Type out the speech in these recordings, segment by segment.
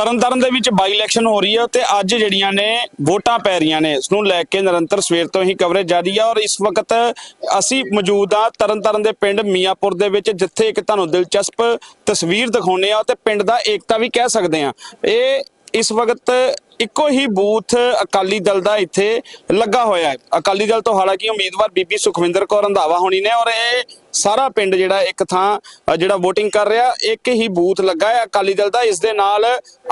ਤਰਨਤਾਰਨ ਦੇ ਵਿੱਚ ਬਾਈ ਇਲੈਕਸ਼ਨ ਹੋ ਰਹੀ ਹੈ ਤੇ ਅੱਜ ਜਿਹੜੀਆਂ ਨੇ ਵੋਟਾਂ ਪੈ ਰਹੀਆਂ ਨੇ, ਇਸ ਨੂੰ ਲੈ ਕੇ ਨਿਰੰਤਰ ਸਵੇਰ ਤੋਂ ਹੀ ਕਵਰੇਜ ਜਾਰੀ ਹੈ ਔਰ ਇਸ ਵਕਤ ਅਸੀਂ ਮੌਜੂਦ ਆ ਤਰਨਤਾਰਨ ਦੇ ਪਿੰਡ ਮੀਆਂਪੁਰ ਦੇ ਵਿੱਚ, ਜਿੱਥੇ ਇੱਕ ਤੁਹਾਨੂੰ ਦਿਲਚਸਪ ਤਸਵੀਰ ਦਿਖਾਉਨੇ ਆ ਤੇ ਪਿੰਡ ਦਾ ਏਕਤਾ ਵੀ ਕਹਿ ਸਕਦੇ ਆ। ਇਹ ਇਸ ਵਕਤ ਇੱਕੋ ਹੀ ਬੂਥ ਅਕਾਲੀ ਦਲ ਦਾ ਇੱਥੇ ਲੱਗਾ ਹੋਇਆ ਹੈ। ਅਕਾਲੀ ਦਲ ਤੋਂ ਹਾਲਾਂਕਿ ਉਮੀਦਵਾਰ ਬੀਬੀ ਸੁਖਵਿੰਦਰ ਕੌਰ ਰੰਧਾਵਾ ਹੋਣੀ ਨੇ ਔਰ ਇਹ ਸਾਰਾ ਪਿੰਡ ਜਿਹੜਾ ਇੱਕ ਥਾਂ ਜਿਹੜਾ VOTING ਕਰ ਰਿਹਾ ਇੱਕ ਹੀ ਬੂਥ ਲੱਗਾ ਹੈ। ਅਕਾਲੀ ਦਲ ਦਾ ਇਸ ਦੇ ਨਾਲ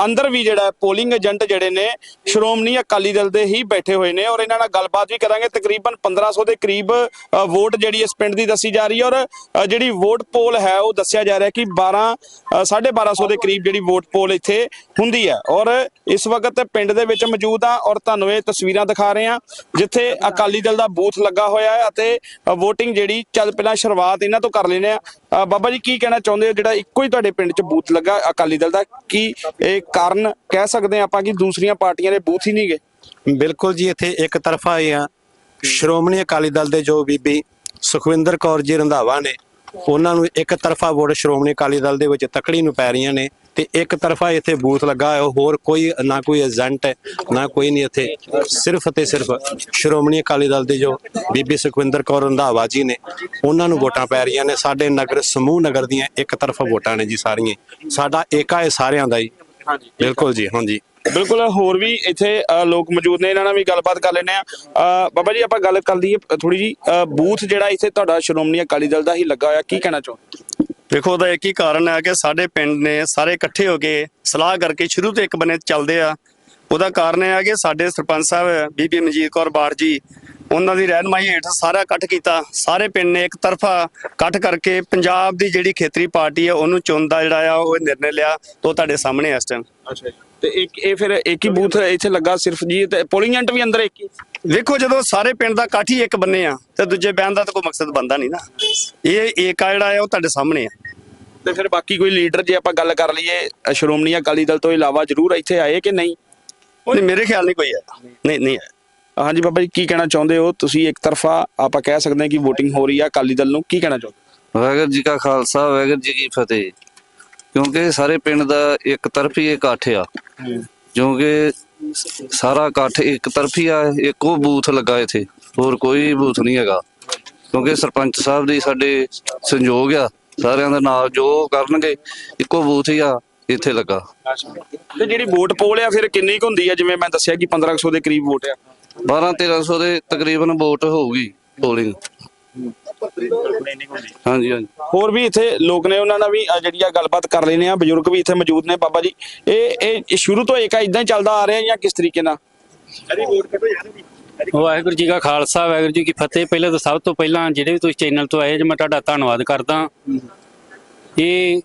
ਅੰਦਰ ਵੀ ਜਿਹੜਾ ਪੋਲਿੰਗ ਏਜੰਟ ਜਿਹੜੇ ਨੇ ਸ਼੍ਰੋਮਣੀ ਅਕਾਲੀ ਦਲ ਦੇ ਹੀ ਬੈਠੇ ਹੋਏ ਨੇ ਔਰ ਇਹਨਾਂ ਨਾਲ ਗੱਲਬਾਤ ਵੀ ਕਰਾਂਗੇ। ਤਕਰੀਬਨ 1500 ਦੇ ਕਰੀਬ ਵੋਟ ਜਿਹੜੀ ਇਸ ਪਿੰਡ ਦੀ ਦੱਸੀ ਜਾ ਰਹੀ ਹੈ ਔਰ ਜਿਹੜੀ ਵੋਟ ਪੋਲ ਹੈ ਉਹ ਦੱਸਿਆ ਜਾ ਰਿਹਾ ਕਿ 12 ਅ, 1250 ਦੇ ਕਰੀਬ ਜਿਹੜੀ ਵੋਟ ਪੋਲ ਇੱਥੇ ਹੁੰਦੀ ਹੈ ਔਰ ਇਸ ਵਕਤ ਪਿੰਡ ਦੇ ਵਿੱਚ ਮੌਜੂਦ ਆ ਔਰ ਤੁਹਾਨੂੰ ਇਹ ਤਸਵੀਰਾਂ ਦਿਖਾ ਰਹੇ ਆ ਜਿੱਥੇ ਅਕਾਲੀ ਦਲ ਦਾ ਬੂਥ ਲੱਗਾ ਹੋਇਆ ਹੈ ਅਤੇ VOTING ਜਿਹੜੀ ਚੱਲ ਪਹਿਲਾਂ ਸ਼ੁਰੂਆਤ ਇਹਨਾਂ ਤੋਂ ਕਰ ਲੈਨੇ ਆ ਬਾਬਾ ਜੀ ਕੀ ਕਹਿਣਾ ਚਾਹੁੰਦੇ ਹੋ? ਜਿਹੜਾ ਇੱਕੋ ਹੀ ਤੁਹਾਡੇ ਪਿੰਡ 'ਚ ਬੂਥ ਲੱਗਾ ਅਕਾਲੀ ਦਲ ਦਾ, ਕੀ ਇਹ ਕਾਰਨ ਕਹਿ ਸਕਦੇ ਆ ਆਪਾਂ ਕਿ ਦੂਸਰੀਆਂ ਪਾਰਟੀਆਂ ਦੇ ਬੂਥ ਹੀ ਨਹੀਂ ਗਏ? ਬਿਲਕੁਲ ਜੀ, ਇੱਥੇ ਇੱਕ ਤਰਫਾ ਆਏ ਆ, ਸ਼੍ਰੋਮਣੀ ਅਕਾਲੀ ਦਲ ਦੇ ਜੋ ਬੀਬੀ ਸੁਖਵਿੰਦਰ ਕੌਰ ਜੀ ਰੰਧਾਵਾ ਨੇ, ਉਹਨਾਂ ਨੂੰ ਇੱਕ ਤਰਫਾ ਵੋਟ ਸ਼੍ਰੋਮਣੀ ਅਕਾਲੀ ਦਲ ਦੇ ਵਿੱਚ ਤਕੜੀ ਨੂੰ ਪੈ ਰਹੀਆਂ ਨੇ। ਤੇ ਇੱਕ ਤਰਫਾ ਇੱਥੇ ਬੂਥ ਲੱਗਾ ਹੈ ਹੋਰ ਕੋਈ ਨਾ ਕੋਈ ਏਜੰਟ ਹੈ ਨਾ ਕੋਈ ਨਹੀਂ ਇੱਥੇ। ਸਿਰਫ ਤੇ ਸਿਰਫ ਸ਼੍ਰੋਮਣੀ ਅਕਾਲੀ ਦਲ ਦੇ ਜੋ ਬੀਬੀ ਸੁਖਵਿੰਦਰ ਕੌਰ ਰੰਧਾਵਾ ਜੀ ਨੇ ਉਹਨਾਂ ਨੂੰ ਵੋਟਾਂ ਪੈ ਰਹੀਆਂ ਨੇ। ਸਾਡੇ ਨਗਰ ਸਮੂਹ ਨਗਰ ਦੀਆਂ ਇੱਕ ਤਰਫਾ ਵੋਟਾਂ ਨੇ ਜੀ ਸਾਰੀਆਂ। ਸਾਡਾ ਏਕਾ ਹੈ ਸਾਰਿਆਂ ਦਾ ਜੀ। ਹਾਂਜੀ। ਬਿਲਕੁਲ ਜੀ ਹਾਂਜੀ। ਬਿਲਕੁਲ ਹੋਰ ਵੀ ਇੱਥੇ ਲੋਕ ਮੌਜੂਦ ਨੇ ਇਹਨਾਂ ਨਾਲ ਵੀ ਗੱਲਬਾਤ ਕਰ ਲੈਣੇ ਆ ਬਾਬਾ ਜੀ ਆਪਾਂ ਗੱਲ ਕਰ ਲਈਏ ਥੋੜੀ ਜੀ ਬੂਥ ਜਿਹੜਾ ਇੱਥੇ ਤੁਹਾਡਾ ਸ਼੍ਰੋਮਣੀ ਅਕਾਲੀ ਦਲ ਦਾ ਹੀ ਲੱਗਾ ਹੋਇਆ ਕੀ ਕਹਿਣਾ ਚਾਹੁੰਦੇ ਦੇਖੋ ਉਹਦਾ ਇੱਕ ਹੀ ਕਾਰਨ ਹੈ ਕਿ ਸਾਡੇ ਪਿੰਡ ਨੇ ਸਾਰੇ ਇਕੱਠੇ ਹੋ ਕੇ ਸਲਾਹ ਕਰਕੇ ਸ਼ੁਰੂ ਤੋਂ ਇੱਕ ਬੰਨੇ ਚੱਲਦੇ ਆ। ਉਹਦਾ ਕਾਰਨ ਇਹ ਹੈ ਕਿ ਸਾਡੇ ਸਰਪੰਚ ਸਾਹਿਬ ਬੀਬੀ ਮਨਜੀਤ ਕੌਰ ਬਾੜ ਜੀ, ਉਹਨਾਂ ਦੀ ਰਹਿਨਮਾਈ ਹੇਠ ਸਾਰਾ ਇਕੱਠ ਕੀਤਾ। ਸਾਰੇ ਪਿੰਡ ਨੇ ਇੱਕ ਤਰਫਾ ਇਕੱਠ ਕਰਕੇ ਪੰਜਾਬ ਦੀ ਜਿਹੜੀ ਖੇਤਰੀ ਪਾਰਟੀ ਹੈ ਉਹਨੂੰ ਚੁਣਦਾ ਜਿਹੜਾ ਆ, ਉਹ ਨਿਰਣੇ ਲਿਆ। ਤੋਂ ਤੁਹਾਡੇ ਸਾਹਮਣੇ ਇਸ ਟਾਈਮ ਅੱਛਾ ਤੇ ਇੱਕ, ਇਹ ਫਿਰ ਇੱਕ ਹੀ ਬੂਥ ਇੱਥੇ ਲੱਗਾ ਸਿਰਫ ਜੀ, ਤੇ ਪੋਲਿੰਗ ਏਜੰਟ ਵੀ ਅੰਦਰ ਇੱਕ ਹੀ? ਵੇਖੋ ਜਦੋਂ ਸਾਰੇ ਪਿੰਡ ਦਾ ਇਕੱਠ ਹੀ ਇੱਕ ਬੰਨੇ ਆ ਤੇ ਦੂਜੇ ਬਿਆਨ ਦਾ ਤਾਂ ਕੋਈ ਮਕਸਦ ਬੰਦਾ ਨਹੀਂ ਨਾ। ਇਹ ਏਕਾ ਜਿਹੜਾ ਆ ਉਹ ਤੁਹਾਡੇ ਸਾਹਮਣੇ ਆ। ਤੇ ਫਿਰ ਬਾਕੀ ਕੋਈ ਲੀਡਰ ਜੇ ਆਪਾਂ ਗੱਲ ਕਰ ਲਈਏ ਸ਼੍ਰੋਮਣੀ ਅਕਾਲੀ ਦਲ ਤੋਂ ਇਲਾਵਾ ਜ਼ਰੂਰ ਇੱਥੇ ਆਏ ਕਿ ਨਹੀਂ? ਉਹ ਨਹੀਂ ਮੇਰੇ ਖਿਆਲ ਨਹੀਂ ਕੋਈ ਹੈ ਨਹੀਂ ਨਹੀਂ ਹੈ ਹਾਂਜੀ ਬਾਬਾ ਜੀ ਕੀ ਕਹਿਣਾ ਚਾਹੁੰਦੇ ਹੋ? ਤੁਸੀਂ ਇੱਕ ਤਰਫਾ ਆਪਾਂ ਕਹਿ ਸਕਦੇ ਹਾਂ ਕਿ VOTING ਹੋ ਰਹੀ ਹੈ ਅਕਾਲੀ ਦਲ ਨੂੰ। ਕੀ ਕਹਿਣਾ ਚਾਹੁੰਦੇ ਵਾਹਿਗੁਰੂ ਜੀ ਕਾ ਖਾਲਸਾ ਵਾਹਿਗੁਰੂ ਜੀ ਕੀ ਫਤਿਹ। ਕਿਉਂਕਿ ਸਾਰੇ ਪਿੰਡ ਦਾ ਇੱਕ ਤਰਫੀ ਇਕੱਠ ਆ। ਕਿਉਂਕਿ ਸਾਰਾ ਇਕੱਠ ਇੱਕ ਤਰਫੀ ਆ ਇੱਕੋ ਬੂਥ ਲੱਗਾ ਇੱਥੇ ਹੋਰ ਕੋਈ ਬੂਥ ਨਹੀਂ ਹੈਗਾ। ਕਿਉਂਕਿ ਸਰਪੰਚ ਸਾਹਿਬ ਦੀ ਸਾਡੇ ਸੰਯੋਗ ਆ ਸਾਰਿਆਂ ਦੇ ਨਾਲ ਜੋ ਕਰਨਗੇ ਇੱਕੋ ਬੂਥ ਹੀ ਆ ਇੱਥੇ ਲੱਗਾ। ਤੇ ਜਿਹੜੀ ਵੋਟ ਪੋਲ ਆ ਫਿਰ ਕਿੰਨੀ ਕੁ ਹੁੰਦੀ ਆ? ਜਿਵੇਂ ਮੈਂ ਦੱਸਿਆ ਕਿ 1500 ਦੇ ਕਰੀਬ ਵੋਟ ਆ। 12 1300 ਦੇ ਤਕਰੀਬਨ ਵੋਟ ਹੋਊਗੀ ਪੋਲਿੰਗ। ਹਾਂਜੀ ਹਾਂਜੀ। ਹੋਰ ਵੀ ਇੱਥੇ ਲੋਕ ਨੇ ਉਹਨਾਂ ਨਾਲ ਵੀ ਅ, ਜਿਹੜੀ ਆ ਗੱਲਬਾਤ ਕਰ ਲੈਨੇ ਆ ਬਜ਼ੁਰਗ ਵੀ ਇੱਥੇ ਮੌਜੂਦ ਨੇ ਬਾਬਾ ਜੀ। ਇਹ ਇਹ ਇਹ ਸ਼ੁਰੂ ਤੋਂ ਇੱਕ ਇਦਾਂ ਹੀ ਚੱਲਦਾ ਆ ਰਿਹਾ ਜਾਂ ਕਿਸ ਤਰੀਕੇ ਨਾਲ? ਵਾਹਿਗੁਰੂ ਜੀ ਕਾ ਖਾਲਸਾ ਵਾਹਿਗੁਰੂ ਜੀ ਕੀ ਫਤਿਹ। ਪਹਿਲਾਂ ਤਾਂ ਸਭ ਤੋਂ ਪਹਿਲਾਂ ਜਿਹੜੇ ਵੀ ਤੁਸੀਂ ਚੈਨਲ ਤੋਂ ਆਏ ਜੇ ਮੈਂ ਤੁਹਾਡਾ ਧੰਨਵਾਦ ਕਰਦਾ। ਇਹ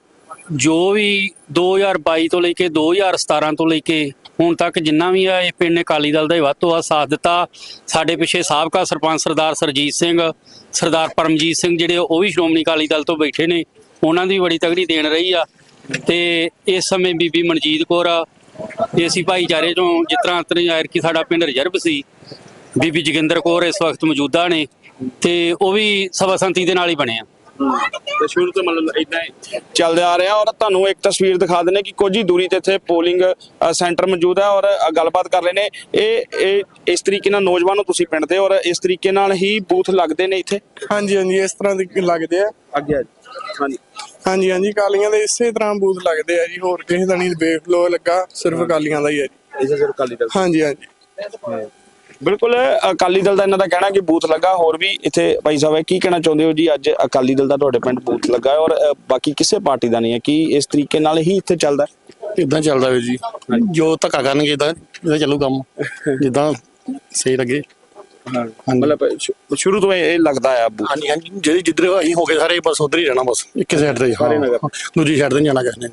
ਜੋ ਵੀ 2022 ਤੋਂ ਲੈ ਕੇ 2017 ਤੋਂ ਲੈ ਕੇ ਹੁਣ ਤੱਕ ਜਿੰਨਾ ਵੀ ਆ ਇਹ ਪਿੰਡ ਨੇ ਅਕਾਲੀ ਦਲ ਦਾ ਹੀ ਵੱਧ ਤੋਂ ਵੱਧ ਸਾਥ ਦਿੱਤਾ, ਸਾਡੇ ਪਿੱਛੇ ਸਾਬਕਾ ਸਰਪੰਚ ਸਰਦਾਰ ਸਰਜੀਤ ਸਿੰਘ, ਸਰਦਾਰ ਪਰਮਜੀਤ ਸਿੰਘ ਜਿਹੜੇ ਉਹ ਵੀ ਸ਼੍ਰੋਮਣੀ ਅਕਾਲੀ ਦਲ ਤੋਂ ਬੈਠੇ ਨੇ, ਉਹਨਾਂ ਦੀ ਬੜੀ ਤਗੜੀ ਦੇਣ ਰਹੀ ਆ। ਤੇ ਇਸ ਸਮੇਂ ਬੀਬੀ ਮਨਜੀਤ ਕੌਰ ਏਸੀ ਭਾਈਚਾਰੇ ਚੋਂ ਜਿਸ ਤਰ੍ਹਾਂ ਤਰੀ ਆਇਰ ਕੀ ਸਾਡਾ ਪਿੰਡ ਰਿਜ਼ਰਵ ਸੀ, ਬੀਬੀ ਜੋਗਿੰਦਰ ਕੌਰ ਇਸ ਵਕਤ ਮੌਜੂਦਾ ਨੇ, ਤੇ ਉਹ ਵੀ ਸਭਾ ਸੰਤੀ ਦੇ ਨਾਲ ਹੀ ਬਣੇ ਆ। ਤੇ ਸ਼ੁਰੂ ਤੋਂ ਮਤਲਬ ਇਦਾਂ ਚੱਲਦਾ ਆ ਰਿਹਾ ਔਰ ਤੁਹਾਨੂੰ ਇੱਕ ਤਸਵੀਰ ਦਿਖਾ ਦਿੰਨੇ ਕਿ ਕੁਝ ਹੀ ਦੂਰੀ ਤੇ ਇੱਥੇ ਪੋਲਿੰਗ ਸੈਂਟਰ ਮੌਜੂਦ ਹੈ ਔਰ ਗੱਲਬਾਤ ਕਰ ਰਹੇ ਨੇ। ਇਹ ਇਹ ਇਸ ਤਰੀਕੇ ਨਾਲ ਨੌਜਵਾਨ ਨੂੰ ਤੁਸੀਂ ਪਿੰਡ ਦੇ ਔਰ ਇਸ ਤਰੀਕੇ ਨਾਲ ਹੀ ਬੂਥ ਲੱਗਦੇ ਨੇ ਇੱਥੇ? ਹਾਂਜੀ ਹਾਂਜੀ ਇਸ ਤਰ੍ਹਾਂ ਦੇ ਲੱਗਦੇ ਆ। ਅੱਗੇ ਹਾਂਜੀ। ਹਾਂਜੀ ਹਾਂਜੀ ਕਾਲੀਆਂ ਦੇ ਇਸੇ ਤਰ੍ਹਾਂ ਬੂਥ ਲੱਗਦੇ ਆ ਜੀ। ਹੋਰ ਕਿਸੇ ਦਾ ਨਹੀਂ ਵੇਖ ਲੋ ਲੱਗਾ ਸਿਰਫ ਕਾਲੀਆਂ ਦਾ ਹੀ ਹੈ ਜੀ। ਇਸੇ ਸਿਰ ਅਕਾਲੀ ਦਲ ਹਾਂਜੀ ਹਾਂਜੀ। ਬਿਲਕੁਲ, ਅਕਾਲੀ ਦਲ ਦਾ ਇਹਨਾਂ ਦਾ ਕਹਿਣਾ ਕਿ ਬੂਥ ਲੱਗਾ, ਹੋਰ ਵੀ ਇੱਥੇ ਭਾਈ ਸਾਹਿਬ ਹੈ, ਕੀ ਕਹਿਣਾ ਚਾਹੁੰਦੇ ਹੋ ਜੀ? ਅੱਜ ਅਕਾਲੀ ਦਲ ਦਾ ਤੁਹਾਡੇ ਪਿੰਡ ਬੂਥ ਲੱਗਾ ਹੈ ਔਰ ਬਾਕੀ ਕਿਸੇ ਪਾਰਟੀ ਦਾ ਨਹੀਂ ਹੈ, ਕੀ ਇਸ ਤਰੀਕੇ ਨਾਲ ਹੀ ਇੱਥੇ ਚੱਲਦਾ ਹੈ? ਇਦਾਂ ਚੱਲਦਾ ਵੇ ਜੀ। ਜੋ ਧੱਕਾ ਕਰਨਗੇ, ਇਦਾਂ ਇਹਦਾ ਚੱਲੂ ਕੰਮ, ਜਿੱਦਾਂ ਸਹੀ ਲੱਗੇ। ਮਤਲਬ ਸ਼ੁ- ਸ਼ੁਰੂ ਤੋਂ ਇਹ ਇਹ ਲੱਗਦਾ ਆ ਬੂਥ ਹਾਂਜੀ ਹਾਂਜੀ ਜਿਹੜੀ ਜਿੱਧਰ ਅਸੀਂ ਹੋ ਗਏ ਸਾਰੇ ਬਸ ਉਧਰ ਹੀ ਰਹਿਣਾ ਬਸ। ਇੱਕ ਸਾਈਡ ਤੇ ਹਾਂ ਦੂਜੀ ਸਾਈਡ ਤੇ ਨਹੀਂ ਜਾਣਾ ਕਿਸੇ ਨੇ।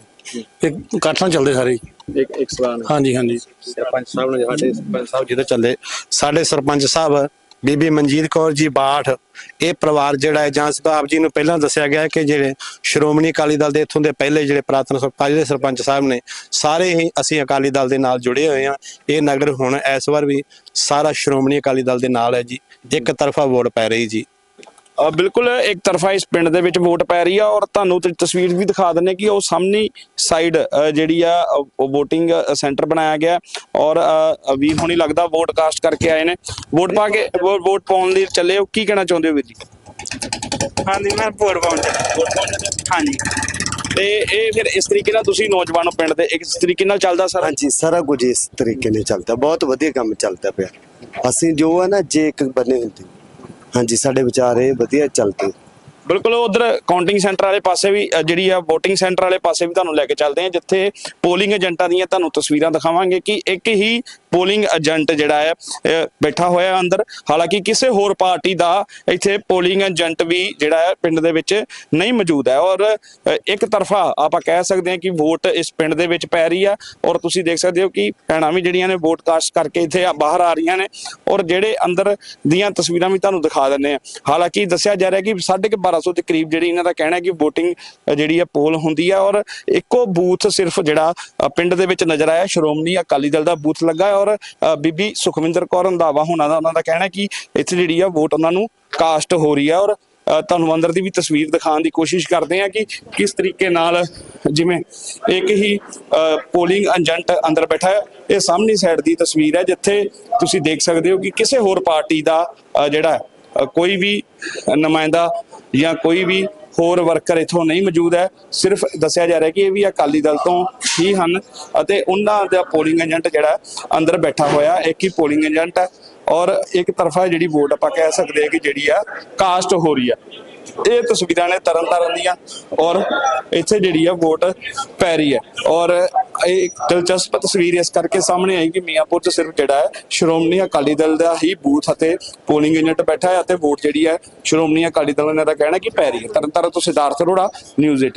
ਇਕੱਠ ਨਾਲ ਚੱਲਦੇ ਸਾਰੇ ਹੀ। ਇੱਕ ਇੱਕ ਸਵਾਲ ਹਾਂਜੀ ਹਾਂਜੀ। ਸਰਪੰਚ ਸਾਹਿਬ ਨੇ ਸਾਡੇ ਸਰਪੰਚ ਸਾਹਿਬ ਜਿਹਦੇ ਚੱਲੇ ਸਾਡੇ ਸਰਪੰਚ ਸਾਹਿਬ ਬੀਬੀ ਮਨਜੀਤ ਕੌਰ ਜੀ ਬਾਠ, ਇਹ ਪਰਿਵਾਰ ਜਿਹੜਾ ਹੈ, ਜਾਂ ਸਾਹਿਬ ਜੀ ਨੂੰ ਪਹਿਲਾਂ ਦੱਸਿਆ ਗਿਆ ਕਿ ਜਿਹੜੇ ਸ਼੍ਰੋਮਣੀ ਅਕਾਲੀ ਦਲ ਦੇ ਇੱਥੋਂ ਦੇ ਪਹਿਲੇ ਜਿਹੜੇ ਪ੍ਰਾਤਨ ਪਹਿਲੇ ਸਰਪੰਚ ਸਾਹਿਬ ਨੇ, ਸਾਰੇ ਹੀ ਅਸੀਂ ਅਕਾਲੀ ਦਲ ਦੇ ਨਾਲ ਜੁੜੇ ਹੋਏ ਹਾਂ। ਇਹ ਨਗਰ ਹੁਣ ਇਸ ਵਾਰ ਵੀ ਸਾਰਾ ਸ਼੍ਰੋਮਣੀ ਅਕਾਲੀ ਦਲ ਦੇ ਨਾਲ ਹੈ ਜੀ। ਇੱਕ ਤਰਫਾ ਵੋਟ ਪੈ ਰਹੀ ਜੀ। ਬਿਲਕੁਲ ਇੱਕ ਤਰਫਾ ਇਸ ਪਿੰਡ ਦੇ ਵਿੱਚ ਵੋਟ ਪੈ ਰਹੀ ਆ ਔਰ ਤੁਹਾਨੂੰ ਤੇ ਤਸਵੀਰ ਵੀ ਦਿਖਾ ਦਿੰਨੇ ਕਿ ਉਹ ਸਾਹਮਣੀ ਸਾਈਡ ਜਿਹੜੀ ਆ VOTING ਸੈਂਟਰ ਬਣਾਇਆ ਗਿਆ ਔਰ ਵੀਰ ਹੋਣੀ ਲੱਗਦਾ ਵੋਟ ਕਾਸਟ ਕਰਕੇ ਆਏ ਨੇ। ਵੋਟ ਪਾ ਕੇ ਵੋਟ ਪਾਉਣ ਲਈ ਚੱਲੇ ਹੋ ਕੀ ਕਹਿਣਾ ਚਾਹੁੰਦੇ ਹੋ ਵੀਰ ਜੀ? ਹਾਂਜੀ ਮੈਂ ਵੋਟ ਪਾਉਣ ਹਾਂਜੀ। ਤੇ ਇਹ ਫਿਰ ਇਸ ਤਰੀਕੇ ਨਾਲ ਤੁਸੀਂ ਨੌਜਵਾਨੋ ਪਿੰਡ ਦੇ ਇਸ ਤਰੀਕੇ ਨਾਲ ਚੱਲਦਾ ਸਰ? ਹਾਂਜੀ ਸਾਰਾ ਕੁਝ ਇਸ ਤਰੀਕੇ ਨਾਲ ਚੱਲਦਾ ਬਹੁਤ ਵਧੀਆ ਕੰਮ ਚੱਲਦਾ ਪਿਆ। ਅਸੀਂ ਜੋ ਹੈ ਨਾ ਜੇ ਇੱਕ ਬਣੇ ਹੁੰਦੇ। ਹਾਂਜੀ ਸਾਡੇ ਵਿਚਾਰ ਇਹ ਵਧੀਆ ਚੱਲਦੇ ਬਿਲਕੁਲ ਉਧਰ ਕਾਊਂਟਿੰਗ ਸੈਂਟਰ ਵਾਲੇ ਪਾਸੇ ਵੀ ਅ, ਜਿਹੜੀ ਆ VOTING ਸੈਂਟਰ ਵਾਲੇ ਪਾਸੇ ਵੀ ਤੁਹਾਨੂੰ ਲੈ ਕੇ ਚੱਲਦੇ ਆ ਜਿੱਥੇ ਪੋਲਿੰਗ ਏਜੰਟਾਂ ਦੀਆਂ ਤੁਹਾਨੂੰ ਤਸਵੀਰਾਂ ਦਿਖਾਵਾਂਗੇ ਕਿ ਇੱਕ ਹੀ ਪੋਲਿੰਗ ਏਜੰਟ ਜਿਹੜਾ ਹੈ ਬੈਠਾ ਹੋਇਆ ਅੰਦਰ। ਹਾਲਾਂਕਿ ਕਿਸੇ ਹੋਰ ਪਾਰਟੀ ਦਾ ਇੱਥੇ ਪੋਲਿੰਗ ਏਜੰਟ ਵੀ ਜਿਹੜਾ ਹੈ ਪਿੰਡ ਦੇ ਵਿੱਚ ਨਹੀਂ ਮੌਜੂਦ ਹੈ। ਔਰ ਇੱਕ ਤਰਫਾ ਆਪਾਂ ਕਹਿ ਸਕਦੇ ਹਾਂ ਕਿ ਵੋਟ ਇਸ ਪਿੰਡ ਦੇ ਵਿੱਚ ਪੈ ਰਹੀ ਆ ਔਰ ਤੁਸੀਂ ਦੇਖ ਸਕਦੇ ਹੋ ਕਿ ਭੈਣਾਂ ਵੀ ਜਿਹੜੀਆਂ ਨੇ ਵੋਟ ਕਾਸਟ ਕਰਕੇ ਇੱਥੇ ਬਾਹਰ ਆ ਰਹੀਆਂ ਨੇ। ਔਰ ਜਿਹੜੇ ਅੰਦਰ ਦੀਆਂ ਤਸਵੀਰਾਂ ਵੀ ਤੁਹਾਨੂੰ ਦਿਖਾ ਦਿੰਨੇ ਆ ਹਾਲਾਂਕਿ ਦੱਸਿਆ ਜਾ ਰਿਹਾ ਕਿ 1250 ਦੇ ਕਰੀਬ ਜਿਹੜੀ ਇਹਨਾਂ ਦਾ ਕਹਿਣਾ ਹੈ ਕਿ VOTING ਜਿਹੜੀ ਹੈ ਪੋਲ ਹੁੰਦੀ ਆ ਔਰ ਇੱਕੋ ਬੂਥ ਸਿਰਫ ਜਿਹੜਾ ਪਿੰਡ ਦੇ ਵਿੱਚ ਨਜ਼ਰ ਆਇਆ। ਸ਼੍ਰੋਮਣੀ ਅਕਾਲੀ ਦਲ ਦਾ ਬੂਥ ਲੱਗਾ ਹੈ। ਔਰ ਬੀਬੀ ਸੁਖਵਿੰਦਰ ਕੌਰ ਰੰਧਾਵਾ ਹੋਣਾ ਦਾ ਉਹਨਾਂ ਦਾ ਕਹਿਣਾ ਕਿ ਇੱਥੇ ਜਿਹੜੀ ਆ ਵੋਟ ਉਹਨਾਂ ਨੂੰ ਕਾਸਟ ਹੋ ਰਹੀ ਆ ਔਰ ਤੁਹਾਨੂੰ ਅੰਦਰ ਦੀ ਵੀ ਤਸਵੀਰ ਦਿਖਾਉਣ ਦੀ ਕੋਸ਼ਿਸ਼ ਕਰਦੇ ਆ ਕਿ ਕਿਸ ਤਰੀਕੇ ਨਾਲ ਜਿਵੇਂ ਇੱਕ ਹੀ ਪੋਲਿੰਗ ਏਜੰਟ ਅੰਦਰ ਬੈਠਾ ਹੈ, ਇਹ ਸਾਹਮਣੀ ਸਾਈਡ ਦੀ ਤਸਵੀਰ ਹੈ ਜਿੱਥੇ ਤੁਸੀਂ ਦੇਖ ਸਕਦੇ ਹੋ ਕਿ ਕਿਸੇ ਹੋਰ ਪਾਰਟੀ ਦਾ ਜਿਹੜਾ ਕੋਈ ਵੀ ਨੁਮਾਇੰਦਾ ਜਾਂ ਕੋਈ ਵੀ ਹੋਰ ਵਰਕਰ ਇਥੋਂ ਨਹੀਂ ਮੌਜੂਦ ਹੈ। ਸਿਰਫ ਦੱਸਿਆ ਜਾ ਰਿਹਾ ਕਿ ਇਹ ਵੀ ਅਕਾਲੀ ਦਲ ਤੋਂ ਹੀ ਹਨ ਅਤੇ ਉਹਨਾਂ ਦਾ ਪੋਲਿੰਗ ਏਜੰਟ ਜਿਹੜਾ ਅੰਦਰ ਬੈਠਾ ਹੋਇਆ, ਇੱਕ ਹੀ ਪੋਲਿੰਗ ਏਜੰਟ ਹੈ ਔਰ ਇੱਕ ਤਰਫਾ ਜਿਹੜੀ ਵੋਟ ਆਪਾਂ ਕਹਿ ਸਕਦੇ ਹਾਂ ਕਿ ਜਿਹੜੀ ਆ ਕਾਸਟ ਹੋ ਰਹੀ ਆ। ਇਹ ਤਸਵੀਰਾਂ ਨੇ ਤਰਨ ਤਾਰਨ ਦੀਆਂ ਔਰ ਇੱਥੇ ਜਿਹੜੀ ਆ ਵੋਟ ਪੈ ਰਹੀ ਹੈ ਔਰ ਇਹ ਦਿਲਚਸਪ ਤਸਵੀਰ ਇਸ ਕਰਕੇ ਸਾਹਮਣੇ ਆਈ ਕਿ ਮੀਆਂਪੁਰ 'ਚ ਸਿਰਫ ਜਿਹੜਾ ਹੈ ਸ਼੍ਰੋਮਣੀ ਅਕਾਲੀ ਦਲ ਦਾ ਹੀ ਬੂਥ ਅਤੇ ਪੋਲਿੰਗ ਏਜੰਟ ਬੈਠਾ ਹੈ ਅਤੇ ਵੋਟ ਜਿਹੜੀ ਹੈ ਸ਼੍ਰੋਮਣੀ ਅਕਾਲੀ ਦਲ ਨੇ ਦਾ ਕਹਿਣਾ ਕਿ ਪੈ ਰਹੀ ਹੈ। ਤਰਨਤਾਰਨ ਤੋਂ ਸਿਧਾਰਥ ਅਰੋੜਾ ਨਿਊਜ਼ 18